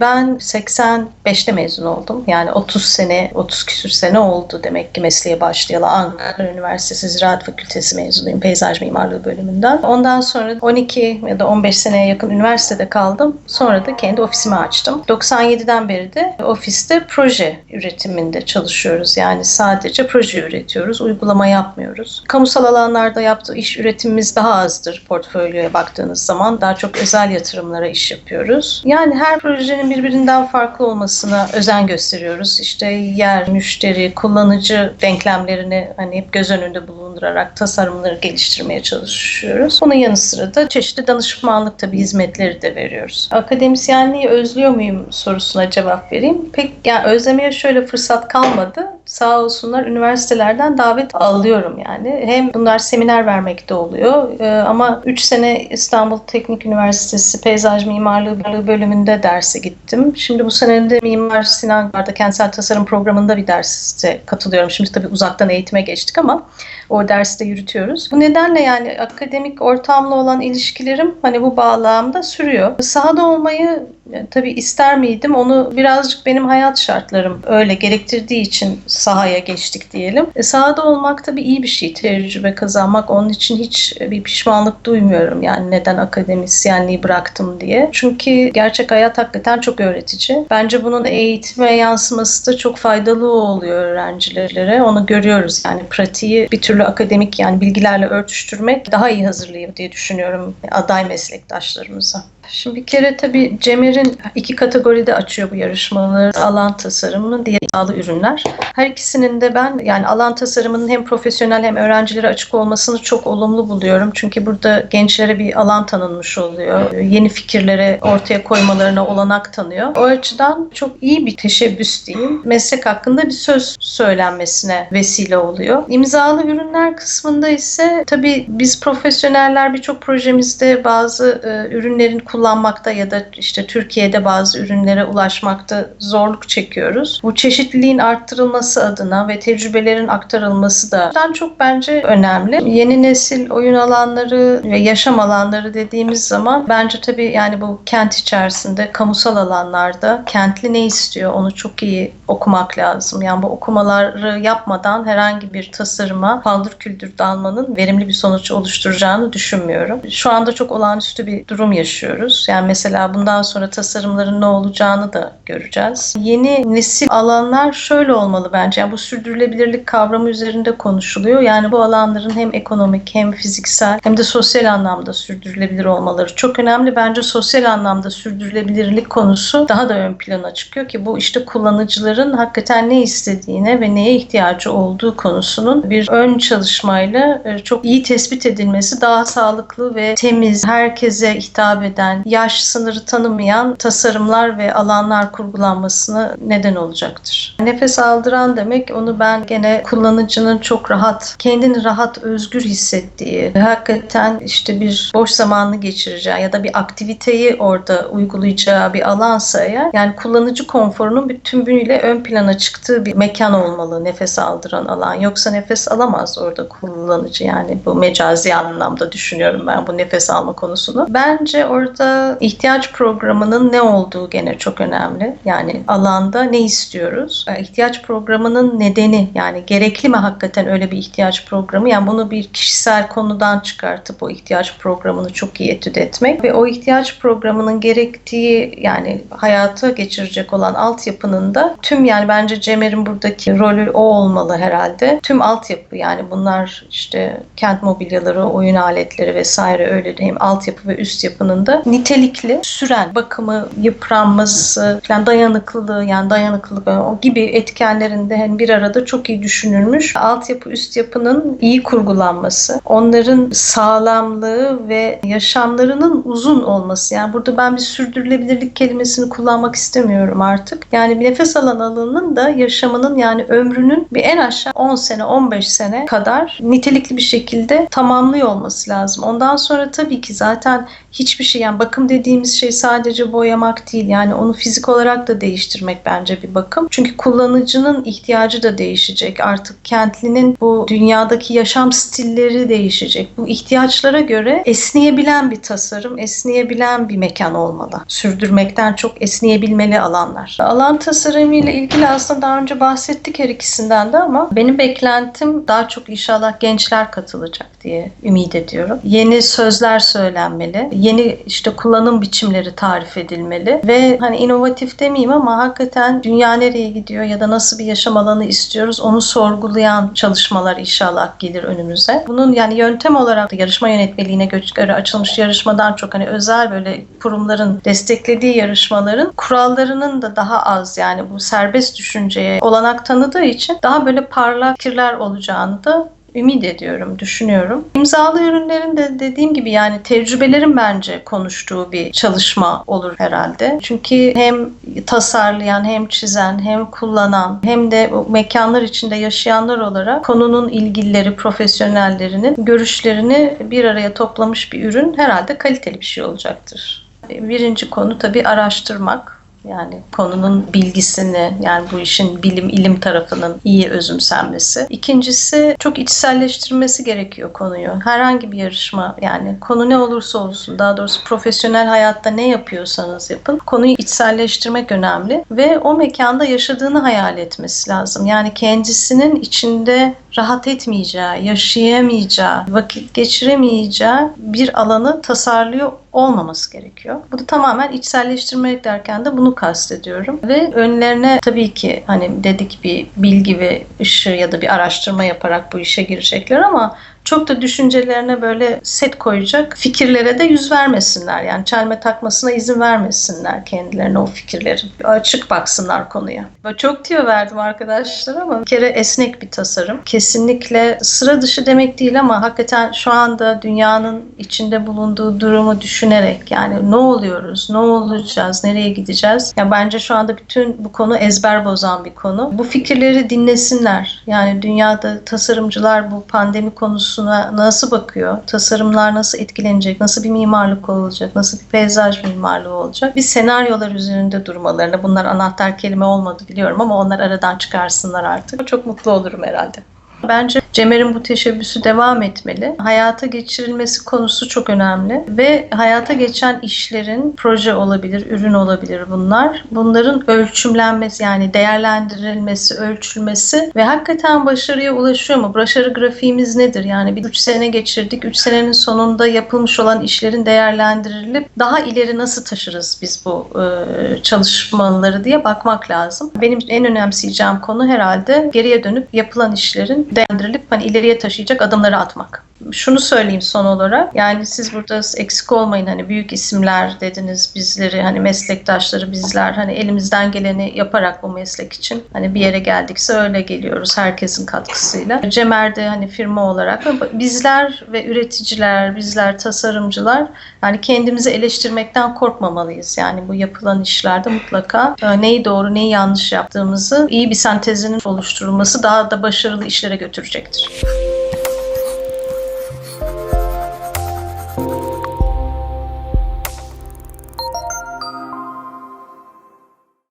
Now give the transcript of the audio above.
Ben 85'te mezun oldum. Yani 30 sene, 30 küsür sene oldu demek ki mesleğe başlayalı. Ankara Üniversitesi Ziraat Fakültesi mezunuyum. Peyzaj mimarlığı bölümünden. Ondan sonra 12 ya da 15 seneye yakın üniversitede kaldım. Sonra da kendi ofisimi açtım. 97'den beri de ofiste proje üretiminde çalışıyoruz. Yani sadece proje üretiyoruz. Uygulama yapmıyoruz. Kamusal alanlarda yaptığı iş üretimimiz daha azdır portfolyoya baktığınız zaman. Daha çok özel yatırımlara iş yapıyoruz. Yani her projenin birbirinden farklı olmasına özen gösteriyoruz. İşte yer, müşteri, kullanıcı denklemlerini hani hep göz önünde bulundurarak tasarımları geliştirmeye çalışıyoruz. Bunun yanı sıra da çeşitli danışmanlık tabii hizmetleri de veriyoruz. Akademisyenliği özlüyor muyum sorusuna cevap vereyim. Pek yani özlemeye şöyle fırsat kalmadı. Sağ olsunlar üniversitelerden davet alıyorum yani. Hem bunlar seminer vermekte oluyor ee, ama 3 sene İstanbul Teknik Üniversitesi Peyzaj Mimarlığı bölümünde derse gittim. Şimdi bu sene de Mimar Sinan Garda Kentsel Tasarım Programı'nda bir derste katılıyorum. Şimdi tabii uzaktan eğitime geçtik ama o derste yürütüyoruz. Bu nedenle yani akademik ortamla olan ilişkilerim hani bu bağlamda sürüyor. Sahada olmayı yani tabii ister miydim onu birazcık benim hayat şartlarım öyle gerektirdiği için sahaya geçtik diyelim. E, sahada olmak tabii iyi bir şey. Tecrübe kazanmak onun için hiç bir pişmanlık duymuyorum. Yani neden akademisyenliği bıraktım diye. Çünkü gerçek hayat hakikaten çok öğretici. Bence bunun eğitime yansıması da çok faydalı oluyor öğrencilere. Onu görüyoruz. Yani pratiği bir türlü akademik yani bilgilerle örtüştürmek daha iyi hazırlıyor diye düşünüyorum aday meslektaşlarımıza. Şimdi bir kere tabii Cemer'in iki kategoride açıyor bu yarışmaları. Alan tasarımı, diğer iddialı ürünler. Her ikisinin de ben yani alan tasarımının hem profesyonel hem öğrencilere açık olmasını çok olumlu buluyorum. Çünkü burada gençlere bir alan tanınmış oluyor. Yeni fikirlere ortaya koymalarına olanak tanıyor. O açıdan çok iyi bir teşebbüs diyeyim. Meslek hakkında bir söz söylenmesine vesile oluyor. İmzalı ürünler kısmında ise tabii biz profesyoneller birçok projemizde bazı e, ürünlerin kullanılmasını kullanmakta ya da işte Türkiye'de bazı ürünlere ulaşmakta zorluk çekiyoruz. Bu çeşitliliğin arttırılması adına ve tecrübelerin aktarılması da çok bence önemli. Yeni nesil oyun alanları ve yaşam alanları dediğimiz zaman bence tabii yani bu kent içerisinde kamusal alanlarda kentli ne istiyor onu çok iyi okumak lazım. Yani bu okumaları yapmadan herhangi bir tasarıma paldır küldür dalmanın verimli bir sonuç oluşturacağını düşünmüyorum. Şu anda çok olağanüstü bir durum yaşıyoruz görüyoruz. Yani mesela bundan sonra tasarımların ne olacağını da göreceğiz. Yeni nesil alanlar şöyle olmalı bence. Yani bu sürdürülebilirlik kavramı üzerinde konuşuluyor. Yani bu alanların hem ekonomik hem fiziksel hem de sosyal anlamda sürdürülebilir olmaları çok önemli. Bence sosyal anlamda sürdürülebilirlik konusu daha da ön plana çıkıyor ki bu işte kullanıcıların hakikaten ne istediğine ve neye ihtiyacı olduğu konusunun bir ön çalışmayla e, çok iyi tespit edilmesi daha sağlıklı ve temiz, herkese hitap eden, yaş sınırı tanımayan tasarımlar ve alanlar kurgulanmasına neden olacaktır. Nefes aldıran demek onu ben gene kullanıcının çok rahat, kendini rahat, özgür hissettiği, hakikaten işte bir boş zamanını geçireceği ya da bir aktiviteyi orada uygulayacağı bir alansa eğer yani kullanıcı konforunun bütün bütünüyle ön plana çıktığı bir mekan olmalı nefes aldıran alan. Yoksa nefes alamaz orada kullanıcı yani bu mecazi anlamda düşünüyorum ben bu nefes alma konusunu. Bence orada ihtiyaç programının ne olduğu gene çok önemli. Yani alanda ne istiyoruz? E, ihtiyaç programının nedeni yani gerekli mi hakikaten öyle bir ihtiyaç programı? Yani bunu bir kişisel konudan çıkartıp o ihtiyaç programını çok iyi etüt etmek ve o ihtiyaç programının gerektiği yani hayata geçirecek olan altyapının da tüm yani bence Cemer'in buradaki rolü o olmalı herhalde. Tüm altyapı yani bunlar işte kent mobilyaları, oyun aletleri vesaire öyle diyeyim altyapı ve üst yapının da nitelikli süren bakımı, yıpranması, yani dayanıklılığı yani dayanıklılık o gibi etkenlerinde hani bir arada çok iyi düşünülmüş. Altyapı üst yapının iyi kurgulanması, onların sağlamlığı ve yaşamlarının uzun olması. Yani burada ben bir sürdürülebilirlik kelimesini kullanmak istemiyorum artık. Yani bir nefes alan alanının da yaşamının yani ömrünün bir en aşağı 10 sene 15 sene kadar nitelikli bir şekilde tamamlıyor olması lazım. Ondan sonra tabii ki zaten hiçbir şey yani bakım dediğimiz şey sadece boyamak değil. Yani onu fizik olarak da değiştirmek bence bir bakım. Çünkü kullanıcının ihtiyacı da değişecek. Artık kentlinin bu dünyadaki yaşam stilleri değişecek. Bu ihtiyaçlara göre esneyebilen bir tasarım, esneyebilen bir mekan olmalı. Sürdürmekten çok esneyebilmeli alanlar. Alan tasarımı ile ilgili aslında daha önce bahsettik her ikisinden de ama benim beklentim daha çok inşallah gençler katılacak diye ümit ediyorum. Yeni sözler söylenmeli. Yeni işte kullanım biçimleri tarif edilmeli ve hani inovatif demeyeyim ama hakikaten dünya nereye gidiyor ya da nasıl bir yaşam alanı istiyoruz onu sorgulayan çalışmalar inşallah gelir önümüze. Bunun yani yöntem olarak da yarışma yönetmeliğine göre açılmış yarışmadan çok hani özel böyle kurumların desteklediği yarışmaların kurallarının da daha az yani bu serbest düşünceye olanak tanıdığı için daha böyle parlak fikirler olacağını da ümit ediyorum, düşünüyorum. İmzalı ürünlerin de dediğim gibi yani tecrübelerin bence konuştuğu bir çalışma olur herhalde. Çünkü hem tasarlayan, hem çizen, hem kullanan, hem de mekanlar içinde yaşayanlar olarak konunun ilgilileri, profesyonellerinin görüşlerini bir araya toplamış bir ürün herhalde kaliteli bir şey olacaktır. Birinci konu tabii araştırmak. Yani konunun bilgisini yani bu işin bilim ilim tarafının iyi özümsenmesi. İkincisi çok içselleştirmesi gerekiyor konuyu. Herhangi bir yarışma yani konu ne olursa olsun daha doğrusu profesyonel hayatta ne yapıyorsanız yapın konuyu içselleştirmek önemli ve o mekanda yaşadığını hayal etmesi lazım. Yani kendisinin içinde rahat etmeyeceği, yaşayamayacağı, vakit geçiremeyeceği bir alanı tasarlıyor olmaması gerekiyor. Bu da tamamen içselleştirmek derken de bunu kastediyorum. Ve önlerine tabii ki hani dedik bir bilgi ve ışığı ya da bir araştırma yaparak bu işe girecekler ama çok da düşüncelerine böyle set koyacak fikirlere de yüz vermesinler. Yani çelme takmasına izin vermesinler kendilerine o fikirlerin. Açık baksınlar konuya. Böyle çok diyor verdim arkadaşlar ama bir kere esnek bir tasarım. Kesinlikle sıra dışı demek değil ama hakikaten şu anda dünyanın içinde bulunduğu durumu düşünerek yani ne oluyoruz, ne olacağız, nereye gideceğiz? Yani bence şu anda bütün bu konu ezber bozan bir konu. Bu fikirleri dinlesinler. Yani dünyada tasarımcılar bu pandemi konusu konusuna nasıl bakıyor? Tasarımlar nasıl etkilenecek? Nasıl bir mimarlık olacak? Nasıl bir peyzaj mimarlığı olacak? Bir senaryolar üzerinde durmalarını. Bunlar anahtar kelime olmadı biliyorum ama onlar aradan çıkarsınlar artık. Çok mutlu olurum herhalde. Bence Cemer'in bu teşebbüsü devam etmeli. Hayata geçirilmesi konusu çok önemli ve hayata geçen işlerin proje olabilir, ürün olabilir bunlar. Bunların ölçümlenmesi yani değerlendirilmesi, ölçülmesi ve hakikaten başarıya ulaşıyor mu? Başarı grafiğimiz nedir? Yani bir 3 sene geçirdik. 3 senenin sonunda yapılmış olan işlerin değerlendirilip daha ileri nasıl taşırız biz bu e, çalışmaları diye bakmak lazım. Benim en önemseyeceğim konu herhalde geriye dönüp yapılan işlerin değerlendirilip hani ileriye taşıyacak adımları atmak. Şunu söyleyeyim son olarak. Yani siz burada eksik olmayın hani büyük isimler dediniz bizleri hani meslektaşları bizler hani elimizden geleni yaparak bu meslek için hani bir yere geldikse öyle geliyoruz herkesin katkısıyla. Cemer'de hani firma olarak bizler ve üreticiler, bizler tasarımcılar yani kendimizi eleştirmekten korkmamalıyız. Yani bu yapılan işlerde mutlaka neyi doğru neyi yanlış yaptığımızı iyi bir sentezinin oluşturulması daha da başarılı işlere götürecektir.